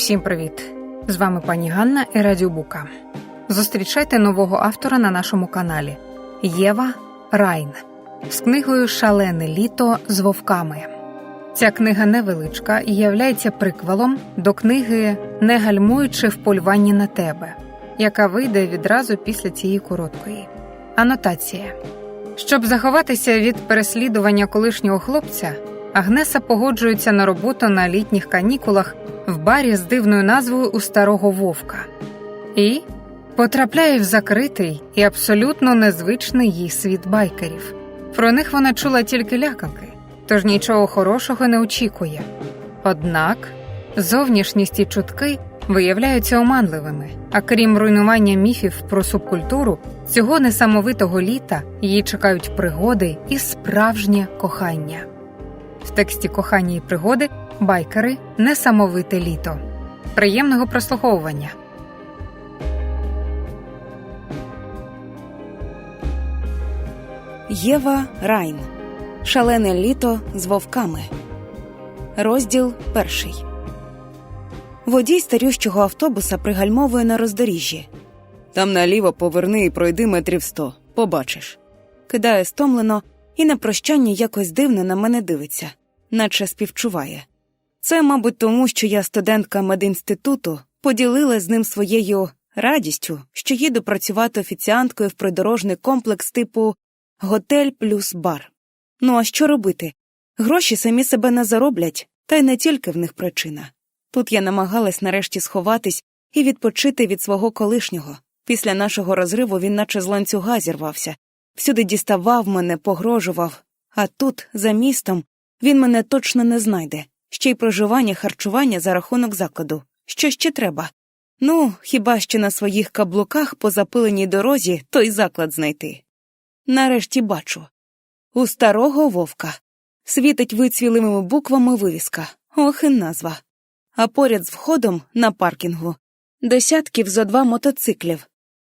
Всім привіт! З вами пані Ганна і Радіо Бука. Зустрічайте нового автора на нашому каналі Єва Райн з книгою Шалене літо з вовками. Ця книга невеличка і являється приквелом до книги Не гальмуючи в полюванні на тебе, яка вийде відразу після цієї короткої. Анотація. Щоб заховатися від переслідування колишнього хлопця, Агнеса погоджується на роботу на літніх канікулах в барі з дивною назвою у старого вовка і потрапляє в закритий і абсолютно незвичний їй світ байкерів. Про них вона чула тільки лякалки, тож нічого хорошого не очікує. Однак зовнішність і чутки виявляються оманливими, а крім руйнування міфів про субкультуру, цього несамовитого літа її чекають пригоди і справжнє кохання. В тексті кохання і пригоди байкери несамовите літо. Приємного прослуховування. Єва Райн. Шалене літо з вовками. Розділ перший. Водій старющого автобуса пригальмовує на роздоріжжі. Там наліво поверни і пройди метрів сто. Побачиш. Кидає стомлено і на прощання якось дивно на мене дивиться, наче співчуває. Це, мабуть, тому, що я студентка медінституту поділила з ним своєю радістю, що їду працювати офіціанткою в придорожний комплекс типу готель плюс бар. Ну а що робити? Гроші самі себе не зароблять, та й не тільки в них причина. Тут я намагалась нарешті сховатись і відпочити від свого колишнього. Після нашого розриву він наче з ланцюга зірвався, всюди діставав мене, погрожував, а тут, за містом, він мене точно не знайде, ще й проживання, харчування за рахунок закладу. Що ще треба? Ну, хіба що на своїх каблуках по запиленій дорозі той заклад знайти. Нарешті бачу. У старого вовка світить вицвілими буквами вивіска, ох і назва. А поряд з входом на паркінгу десятків зо два мотоциклів.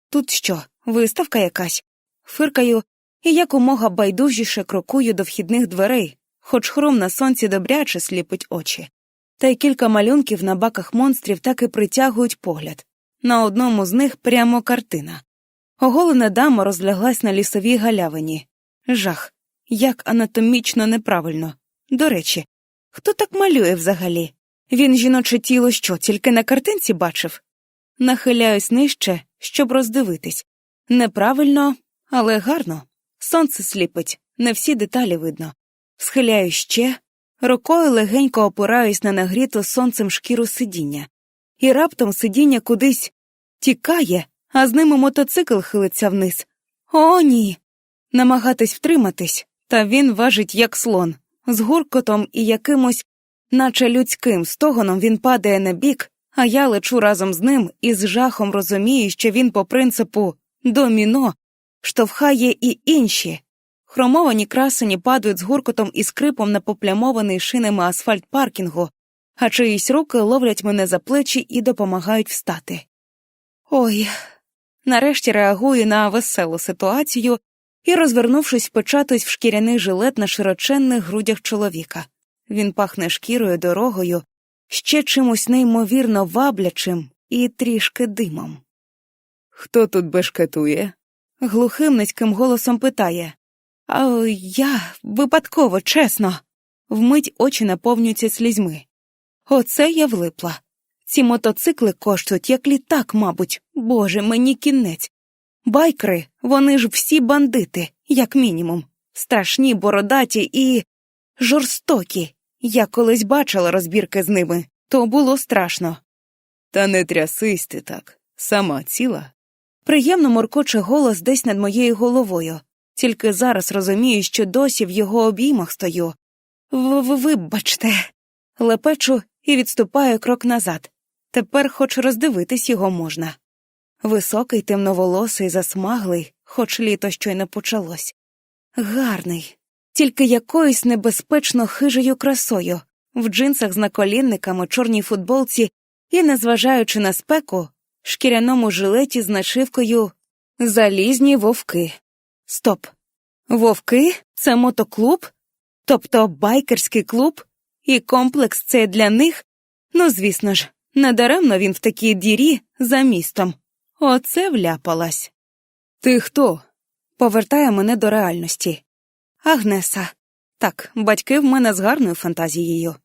Тут що, виставка якась? Фиркаю і якомога байдужіше крокую до вхідних дверей, хоч хром на сонці добряче сліпить очі. Та й кілька малюнків на баках монстрів так і притягують погляд. На одному з них прямо картина. Оголена дама розляглась на лісовій галявині. Жах, як анатомічно неправильно. До речі, хто так малює взагалі? Він жіноче тіло що, тільки на картинці бачив? Нахиляюсь нижче, щоб роздивитись. Неправильно, але гарно. Сонце сліпить, не всі деталі видно. Схиляю ще, рукою легенько опираюсь на нагріту сонцем шкіру сидіння, і раптом сидіння кудись тікає, а з ними мотоцикл хилиться вниз. О, ні. Намагатись втриматись, та він важить, як слон, з гуркотом і якимось, наче людським стогоном він падає на бік, а я лечу разом з ним і з жахом розумію, що він по принципу доміно штовхає і інші. Хромовані красені падають з гуркотом і скрипом на поплямований шинами асфальт паркінгу, а чиїсь руки ловлять мене за плечі і допомагають встати. Ой, нарешті реагую на веселу ситуацію і, розвернувшись, початусь в шкіряний жилет на широченних грудях чоловіка. Він пахне шкірою, дорогою, ще чимось неймовірно ваблячим і трішки димом. Хто тут бешкетує? Глухим низьким голосом питає. А я випадково, чесно. Вмить очі наповнюються слізьми. Оце я влипла. Ці мотоцикли коштують, як літак, мабуть, боже, мені кінець. Байкери, вони ж всі бандити, як мінімум, страшні, бородаті і жорстокі. Я колись бачила розбірки з ними, то було страшно. Та не трясись ти так, сама ціла. Приємно моркоче голос десь над моєю головою, тільки зараз розумію, що досі в його обіймах стою. В Вибачте, лепечу і відступаю крок назад. Тепер хоч роздивитись його можна. Високий, темноволосий, засмаглий, хоч літо щойно почалось. Гарний, тільки якоюсь небезпечно хижою красою, в джинсах з наколінниками, чорній футболці і, незважаючи на спеку, шкіряному жилеті з нашивкою Залізні вовки. Стоп. Вовки? Це мотоклуб? Тобто байкерський клуб? І комплекс це для них? Ну, звісно ж, Недаремно він в такій дірі за містом. Оце вляпалась. Ти хто? повертає мене до реальності. Агнеса. Так, батьки в мене з гарною фантазією.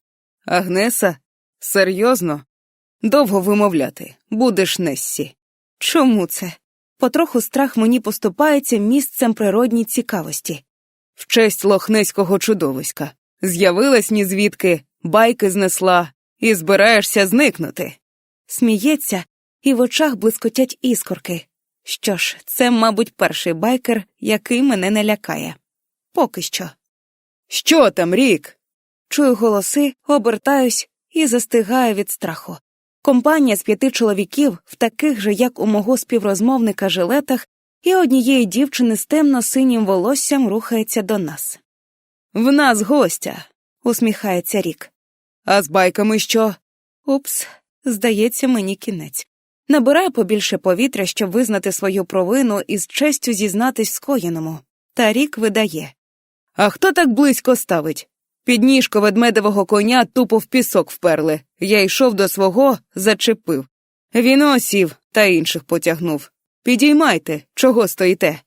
Агнеса? Серйозно? Довго вимовляти. Будеш Нессі. Чому це? Потроху страх мені поступається місцем природній цікавості. В честь лохнеського чудовиська. З'явилась ні звідки, байки знесла і збираєшся зникнути. Сміється, і в очах блискотять іскорки. Що ж, це, мабуть, перший байкер, який мене не лякає. Поки що. Що там, Рік? Чую голоси, обертаюсь і застигаю від страху. Компанія з п'яти чоловіків, в таких же, як у мого співрозмовника, жилетах, і однієї дівчини з темно-синім волоссям рухається до нас. В нас гостя, усміхається Рік. А з байками що? Упс, здається, мені кінець. Набираю побільше повітря, щоб визнати свою провину і з честю зізнатись скоєному. Та рік видає. А хто так близько ставить? Підніжко ведмедевого коня тупо в пісок вперли. Я йшов до свого, зачепив. Він осів та інших потягнув. Підіймайте, чого стоїте.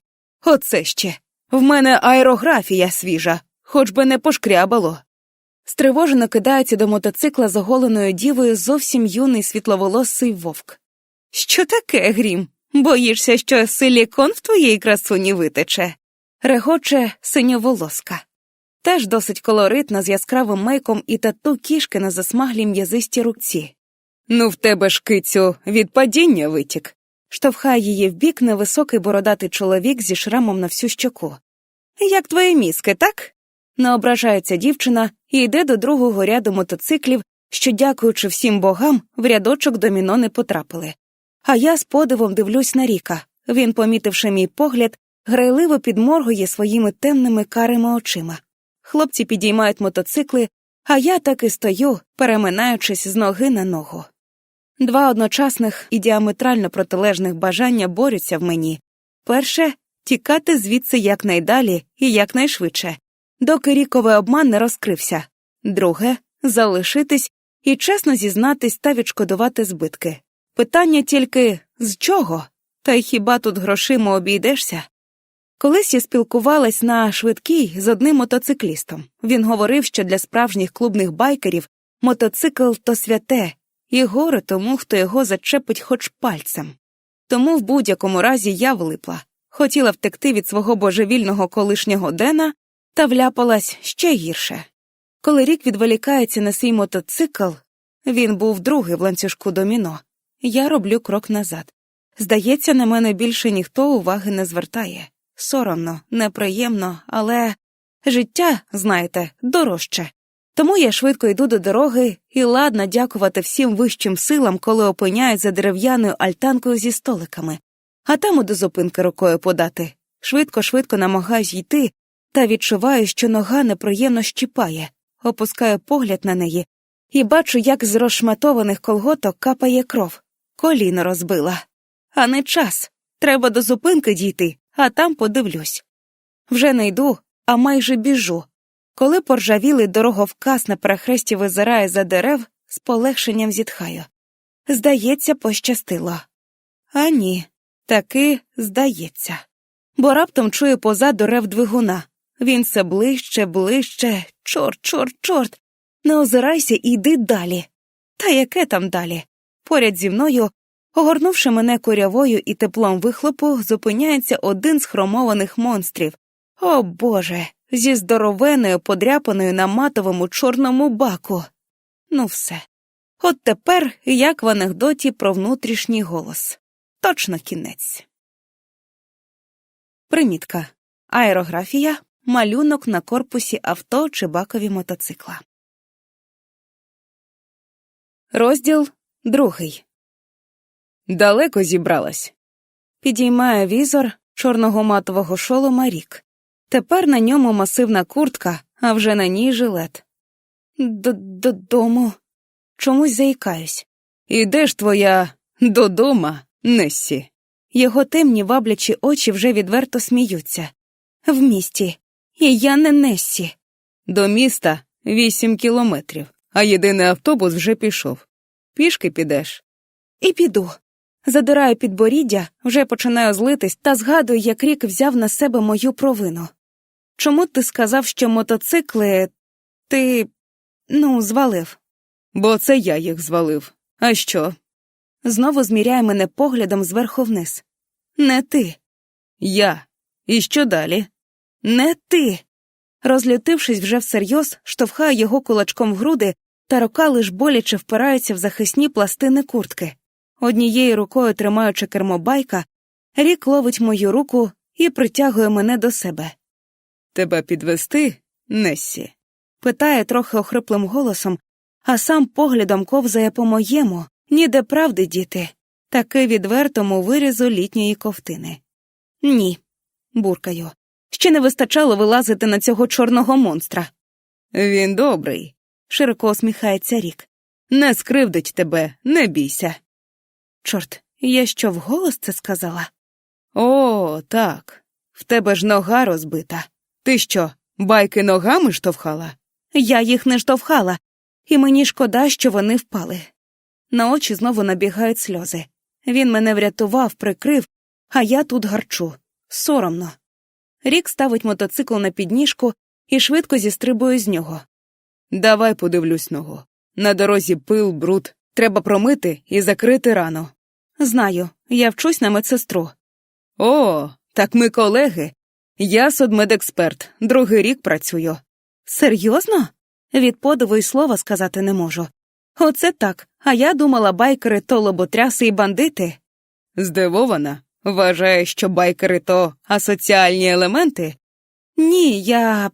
Оце ще. В мене аерографія свіжа, хоч би не пошкрябало. Стривожено кидається до мотоцикла з оголеною дівою зовсім юний світловолосий вовк. Що таке, грім? Боїшся, що силікон в твоїй красуні витече? Регоче синьоволоска. Теж досить колоритна з яскравим мейком і тату кішки на засмаглій м'язистій руці. Ну, в тебе ж кицю від падіння витік. Штовхає її вбік невисокий бородатий чоловік зі шрамом на всю щоку. Як твої мізки, так? Не ображається дівчина і йде до другого ряду мотоциклів, що, дякуючи всім богам, в рядочок доміно не потрапили. А я з подивом дивлюсь на Ріка. Він, помітивши мій погляд, грайливо підморгує своїми темними карими очима. Хлопці підіймають мотоцикли, а я так і стою, переминаючись з ноги на ногу. Два одночасних і діаметрально протилежних бажання борються в мені перше тікати звідси якнайдалі і якнайшвидше, доки ріковий обман не розкрився, друге залишитись і чесно зізнатись та відшкодувати збитки. Питання тільки з чого? Та й хіба тут грошима обійдешся? Колись я спілкувалась на швидкій з одним мотоциклістом. Він говорив, що для справжніх клубних байкерів мотоцикл то святе, і горе тому, хто його зачепить хоч пальцем. Тому в будь-якому разі я влипла, хотіла втекти від свого божевільного колишнього Дена та вляпалась ще гірше. Коли рік відволікається на свій мотоцикл, він був другий в ланцюжку доміно. Я роблю крок назад. Здається, на мене більше ніхто уваги не звертає. Соромно, неприємно, але життя, знаєте, дорожче. Тому я швидко йду до дороги і ладна дякувати всім вищим силам, коли опиняють за дерев'яною альтанкою зі столиками, а там до зупинки рукою подати. Швидко, швидко намагаюсь йти, та відчуваю, що нога неприємно щіпає, опускаю погляд на неї і бачу, як з розшматованих колготок капає кров. Коліно розбила. А не час. Треба до зупинки дійти, а там подивлюсь. Вже не йду, а майже біжу. Коли поржавілий дороговказ на перехресті визирає за дерев, з полегшенням зітхаю. Здається, пощастило. А ні, таки здається. Бо раптом чую позаду рев двигуна. Він все ближче, ближче, чорт, чорт, чорт. Не озирайся і йди далі. Та яке там далі? Поряд зі мною, огорнувши мене курявою і теплом вихлопу, зупиняється один з хромованих монстрів. О Боже, зі здоровеною, подряпаною на матовому чорному баку. Ну, все. От тепер, як в анекдоті про внутрішній голос. Точно кінець. Примітка. Аерографія малюнок на корпусі авто чи бакові мотоцикла. Розділ другий. Далеко зібралась. Підіймає візор чорного матового шолома рік. Тепер на ньому масивна куртка, а вже на ній жилет. Додому. Чомусь заїкаюсь. І де ж твоя додома, Нессі? Його темні ваблячі очі вже відверто сміються. В місті. І я не Нессі. До міста вісім кілометрів, а єдиний автобус вже пішов. Пішки підеш. І піду. Задираю підборіддя, вже починаю злитись та згадую, як рік взяв на себе мою провину. Чому ти сказав, що мотоцикли ти ну, звалив? Бо це я їх звалив. А що? Знову зміряє мене поглядом зверху вниз. Не ти, Я. І що далі? не ти. Розлютившись вже всерйоз, штовхаю його кулачком в груди, та рука лиш боляче впирається в захисні пластини куртки. Однією рукою тримаючи кермо байка, рік ловить мою руку і притягує мене до себе. Тебе підвести, Нессі? Питає трохи охриплим голосом, а сам поглядом ковзає по моєму, ніде правди діти, таки відвертому вирізу літньої ковтини. Ні, буркаю. Ще не вистачало вилазити на цього чорного монстра. Він добрий. Широко усміхається рік. Не скривдить тебе, не бійся. Чорт, я що вголос це сказала? О, так. В тебе ж нога розбита. Ти що, байки ногами штовхала? Я їх не штовхала, і мені шкода, що вони впали. На очі знову набігають сльози. Він мене врятував, прикрив, а я тут гарчу. Соромно. Рік ставить мотоцикл на підніжку і швидко зістрибує з нього. Давай подивлюсь ногу. На дорозі пил, бруд. Треба промити і закрити рану. Знаю, я вчусь на медсестру. О, так ми колеги. Я судмедексперт, другий рік працюю. Серйозно? Від подиву й слова сказати не можу. Оце так, а я думала, байкери то лоботряси і бандити. Здивована. Вважає, що байкери то асоціальні елементи? Ні, я.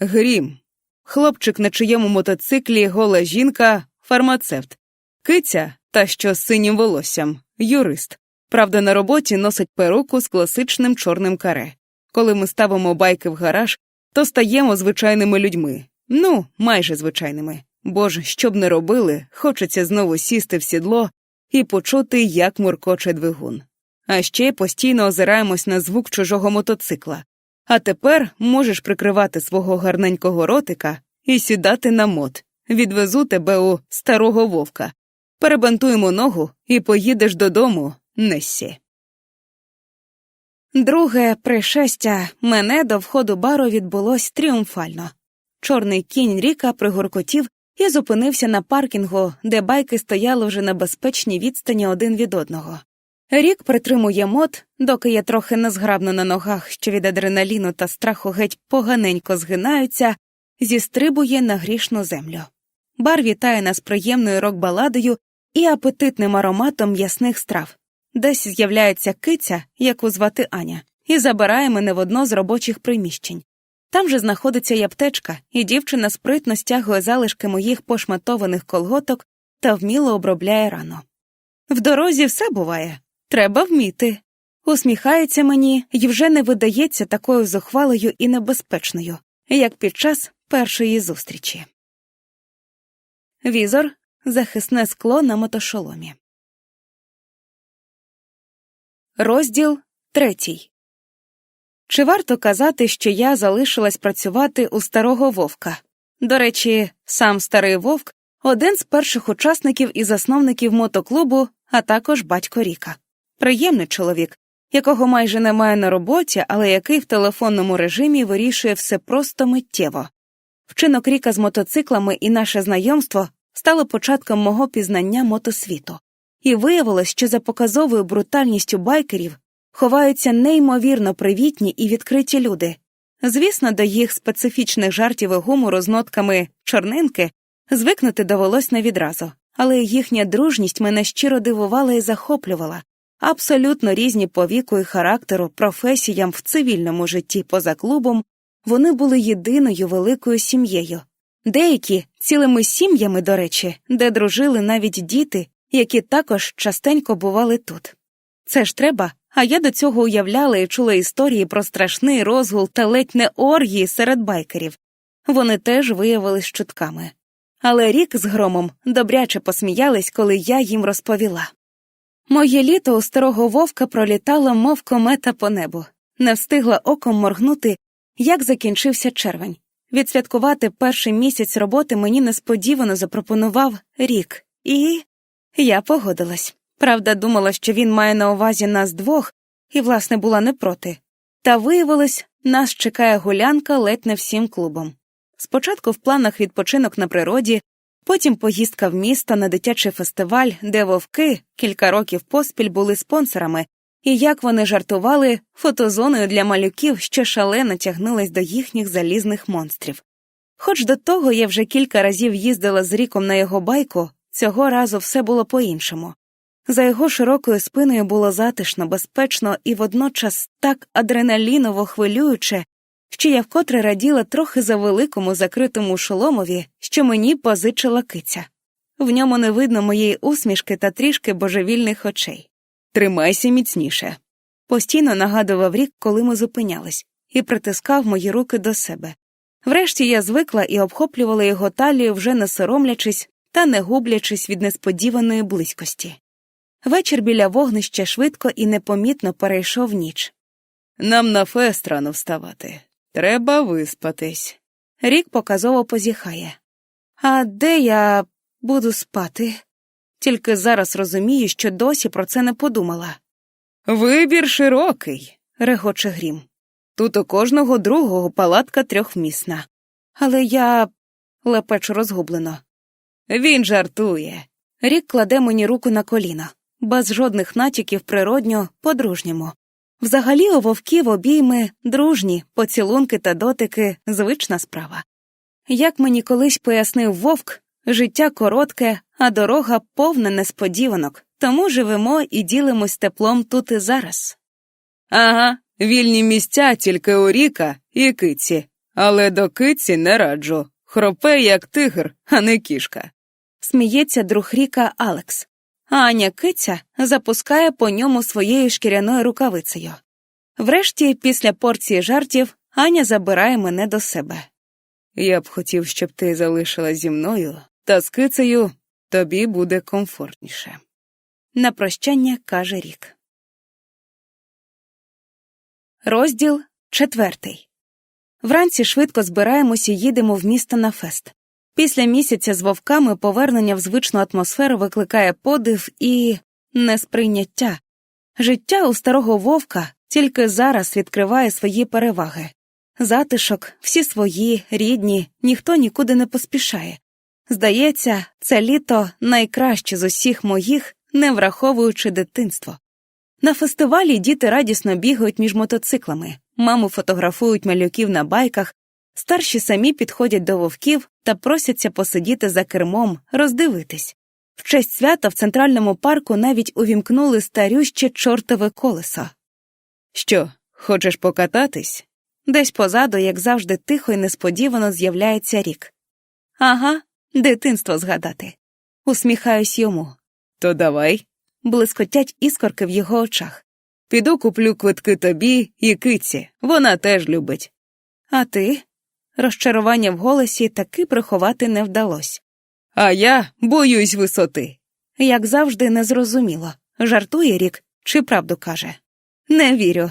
Грім. Хлопчик, на чиєму мотоциклі гола жінка, фармацевт. Киця, та що з синім волоссям, юрист. Правда, на роботі носить перуку з класичним чорним каре. Коли ми ставимо байки в гараж, то стаємо звичайними людьми. Ну, майже звичайними. Бо ж, що б не робили, хочеться знову сісти в сідло і почути, як муркоче двигун. А ще постійно озираємось на звук чужого мотоцикла. А тепер можеш прикривати свого гарненького ротика і сідати на мот. Відвезу тебе у старого вовка. Перебантуємо ногу і поїдеш додому, Нессі. Друге пришестя мене до входу бару відбулось тріумфально. Чорний кінь ріка пригуркотів і зупинився на паркінгу, де байки стояли вже на безпечній відстані один від одного. Рік притримує мот, доки я трохи незграбно на ногах, що від адреналіну та страху геть поганенько згинаються, зістрибує на грішну землю. Бар вітає нас приємною рок-баладою і апетитним ароматом м'ясних страв. Десь з'являється киця, яку звати Аня, і забирає мене в одно з робочих приміщень. Там же знаходиться й аптечка, і дівчина спритно стягує залишки моїх пошматованих колготок та вміло обробляє рану. В дорозі все буває, треба вміти. Усміхається мені і вже не видається такою зухвалою і небезпечною, як під час першої зустрічі. Візор захисне скло на мотошоломі. Розділ третій. Чи варто казати, що я залишилась працювати у старого вовка? До речі, сам старий вовк один з перших учасників і засновників мотоклубу, а також батько Ріка. Приємний чоловік, якого майже немає на роботі, але який в телефонному режимі вирішує все просто миттєво. Вчинок Ріка з мотоциклами і наше знайомство стало початком мого пізнання мотосвіту, і виявилось, що за показовою брутальністю байкерів ховаються неймовірно привітні і відкриті люди. Звісно, до їх специфічних жартів і гумору з нотками чорнинки звикнути довелось не відразу, але їхня дружність мене щиро дивувала і захоплювала. Абсолютно різні по віку і характеру, професіям в цивільному житті поза клубом, вони були єдиною великою сім'єю. Деякі цілими сім'ями, до речі, де дружили навіть діти, які також частенько бували тут. Це ж треба, а я до цього уявляла і чула історії про страшний розгул та ледь не оргії серед байкерів. Вони теж виявились чутками. Але рік з громом добряче посміялись, коли я їм розповіла. Моє літо у старого вовка пролітало, мов комета по небу, не встигла оком моргнути, як закінчився червень. Відсвяткувати перший місяць роботи мені несподівано запропонував рік, і Я погодилась. Правда, думала, що він має на увазі нас двох, і, власне, була не проти. Та виявилось, нас чекає гулянка ледь не всім клубом. Спочатку в планах відпочинок на природі, потім поїздка в місто на дитячий фестиваль, де вовки кілька років поспіль були спонсорами, і як вони жартували фотозоною для малюків, що шалено тягнулись до їхніх залізних монстрів. Хоч до того я вже кілька разів їздила з ріком на його байку, цього разу все було по-іншому. За його широкою спиною було затишно, безпечно і водночас так адреналіново хвилююче, що я вкотре раділа трохи за великому закритому шоломові, що мені позичила киця. В ньому не видно моєї усмішки та трішки божевільних очей. Тримайся міцніше. Постійно нагадував рік, коли ми зупинялись, і притискав мої руки до себе. Врешті я звикла і обхоплювала його талію, вже не соромлячись та не гублячись від несподіваної близькості. Вечір біля вогнища швидко і непомітно перейшов ніч. Нам на фест рано вставати. Треба виспатись. Рік показово позіхає. А де я буду спати? Тільки зараз розумію, що досі про це не подумала, Вибір широкий. регоче грім. Тут у кожного другого палатка трьохмісна. Але я лепечу розгублено. Він жартує. Рік кладе мені руку на коліно, без жодних натяків природньо, по-дружньому. Взагалі у вовків обійми, дружні, поцілунки та дотики звична справа. Як мені колись пояснив вовк, життя коротке, а дорога повна несподіванок, тому живемо і ділимось теплом тут і зараз. Ага, вільні місця тільки у ріка і киці. Але до киці не раджу. Хропе, як тигр, а не кішка. Сміється друг Ріка Алекс. А Аня киця запускає по ньому своєю шкіряною рукавицею. Врешті, після порції жартів, Аня забирає мене до себе. Я б хотів, щоб ти залишилась зі мною, та з кицею тобі буде комфортніше. На прощання каже Рік. Розділ четвертий. Вранці швидко збираємося і їдемо в місто на фест. Після місяця з вовками повернення в звичну атмосферу викликає подив і несприйняття. Життя у старого вовка тільки зараз відкриває свої переваги. Затишок, всі свої, рідні, ніхто нікуди не поспішає. Здається, це літо найкраще з усіх моїх, не враховуючи дитинство. На фестивалі діти радісно бігають між мотоциклами, мами фотографують малюків на байках, старші самі підходять до вовків та просяться посидіти за кермом, роздивитись. В честь свята в центральному парку навіть увімкнули старюще чортове колесо. Що, хочеш покататись? Десь позаду, як завжди, тихо і несподівано з'являється рік. Ага, дитинство згадати. Усміхаюсь йому. То давай. Блискотять іскорки в його очах. Піду куплю квитки тобі і киці. Вона теж любить. А ти? Розчарування в голосі таки приховати не вдалось. А я боюсь висоти. Як завжди, незрозуміло. Жартує рік чи правду каже. Не вірю.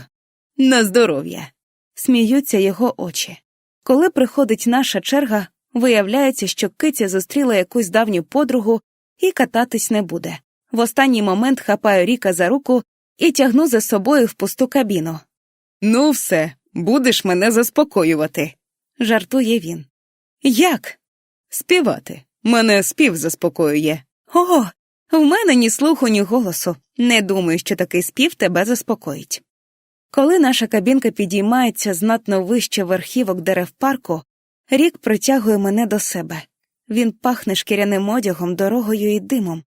На здоров'я. Сміються його очі. Коли приходить наша черга, виявляється, що киця зустріла якусь давню подругу і кататись не буде. В останній момент хапаю Ріка за руку і тягну за собою в пусту кабіну. Ну, все, будеш мене заспокоювати. Жартує він. Як? Співати. Мене спів заспокоює. О, в мене ні слуху, ні голосу. Не думаю, що такий спів тебе заспокоїть. Коли наша кабінка підіймається знатно вище верхівок дерев парку, рік притягує мене до себе. Він пахне шкіряним одягом, дорогою і димом.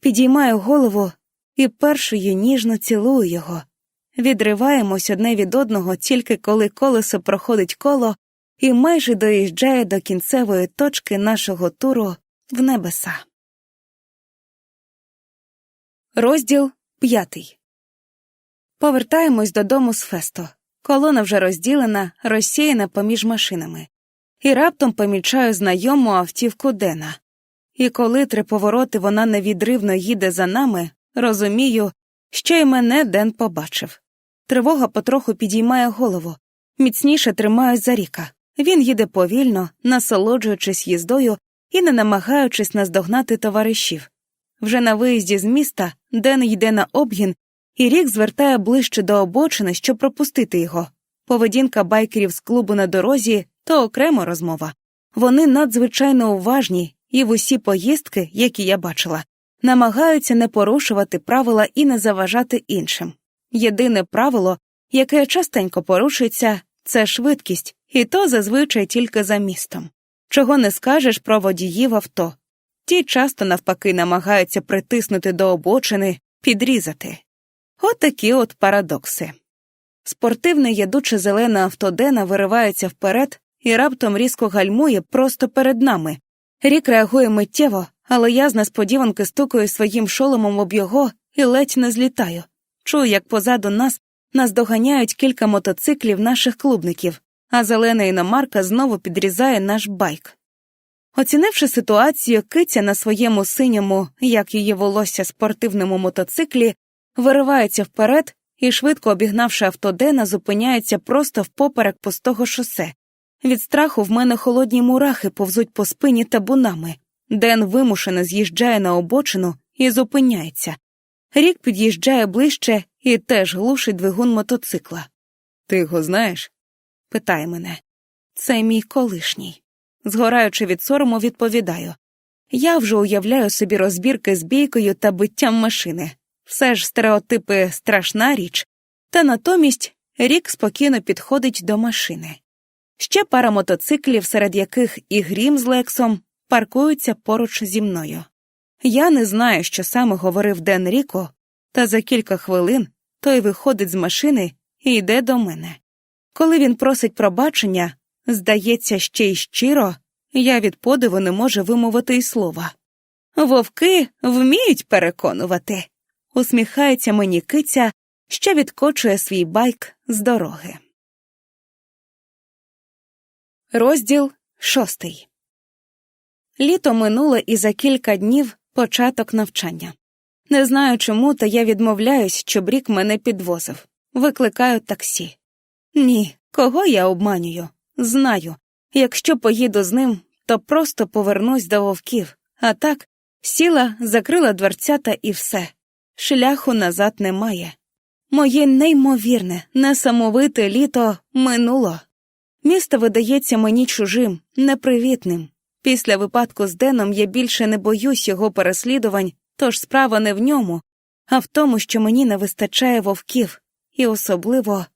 Підіймаю голову і першою ніжно цілую його. Відриваємось одне від одного тільки коли колесо проходить коло і майже доїжджає до кінцевої точки нашого туру в небеса. Розділ п'ятий. Повертаємось додому з фесту. Колона вже розділена, розсіяна поміж машинами. І раптом помічаю знайому автівку Дена. І коли три повороти вона невідривно їде за нами, розумію, що й мене Ден побачив. Тривога потроху підіймає голову, міцніше тримаюсь за ріка. Він їде повільно, насолоджуючись їздою і не намагаючись наздогнати товаришів. вже на виїзді з міста, Ден йде на обгін, і Рік звертає ближче до обочини, щоб пропустити його. Поведінка байкерів з клубу на дорозі то окрема розмова. Вони надзвичайно уважні і в усі поїздки, які я бачила, намагаються не порушувати правила і не заважати іншим. Єдине правило, яке частенько порушується, це швидкість, і то зазвичай тільки за містом. Чого не скажеш про водіїв авто. Ті часто навпаки намагаються притиснути до обочини, підрізати. От такі от парадокси. Спортивне ядуче зелене авто Дена виривається вперед і раптом різко гальмує просто перед нами. Рік реагує миттєво, але я з несподіванки стукаю своїм шоломом об його і ледь не злітаю. Чую, як позаду нас нас доганяють кілька мотоциклів наших клубників, а зелена іномарка знову підрізає наш байк. Оцінивши ситуацію, киця на своєму синьому, як її волосся, спортивному мотоциклі, виривається вперед і, швидко обігнавши авто Дена, зупиняється просто впоперек пустого шосе. Від страху в мене холодні мурахи повзуть по спині табунами. Ден вимушено з'їжджає на обочину і зупиняється. Рік під'їжджає ближче і теж глушить двигун мотоцикла. Ти його знаєш? питає мене. Це мій колишній. Згораючи від сорому, відповідаю. Я вже уявляю собі розбірки з бійкою та биттям машини. Все ж стереотипи страшна річ, та натомість рік спокійно підходить до машини. Ще пара мотоциклів, серед яких і грім з лексом, паркуються поруч зі мною. Я не знаю, що саме говорив Ден Ріко, та за кілька хвилин той виходить з машини і йде до мене. Коли він просить пробачення, здається, ще й щиро, я від подиву не можу вимовити й слова. Вовки вміють переконувати, усміхається мені киця, що відкочує свій байк з дороги. Розділ шостий. Літо минуло і за кілька днів початок навчання. Не знаю чому, та я відмовляюсь, щоб рік мене підвозив. Викликаю таксі. Ні, кого я обманюю? Знаю. Якщо поїду з ним, то просто повернусь до вовків, а так сіла, закрила дверцята і все. Шляху назад немає. Моє неймовірне, несамовите літо минуло. Місто видається мені чужим, непривітним. Після випадку з Деном я більше не боюсь його переслідувань, тож справа не в ньому, а в тому, що мені не вистачає вовків, і особливо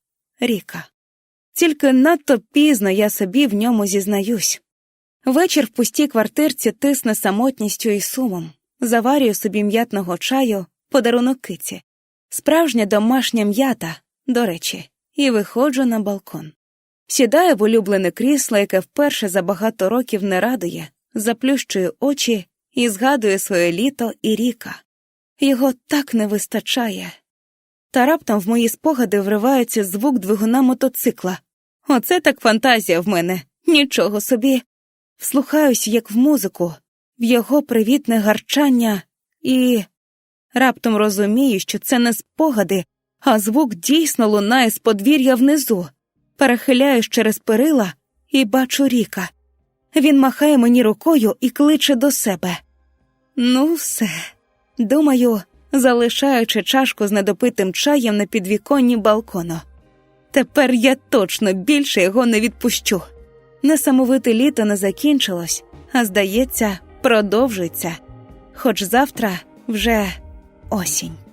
ріка. Тільки надто пізно я собі в ньому зізнаюсь. Вечір в пустій квартирці тисне самотністю і сумом, заварюю собі м'ятного чаю, подарунок киці, справжня домашня м'ята, до речі, і виходжу на балкон. Сідаю в улюблене крісло, яке вперше за багато років не радує, заплющую очі і згадую своє літо і ріка. Його так не вистачає. Та раптом в мої спогади вривається звук двигуна мотоцикла. Оце так фантазія в мене, нічого собі. Вслухаюсь, як в музику, в його привітне гарчання, і раптом розумію, що це не спогади, а звук дійсно лунає з подвір'я внизу. Перехиляюсь через перила і бачу Ріка. Він махає мені рукою і кличе до себе. Ну, все. Думаю, залишаючи чашку з недопитим чаєм на підвіконні балкону. Тепер я точно більше його не відпущу. Несамовите літо не закінчилось, а здається, продовжується. Хоч завтра вже осінь.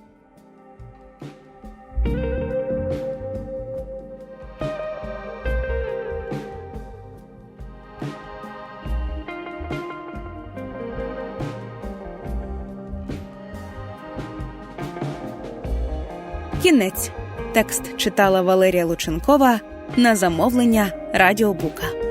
Кінець. Текст читала Валерія Лученкова на замовлення Радіобука.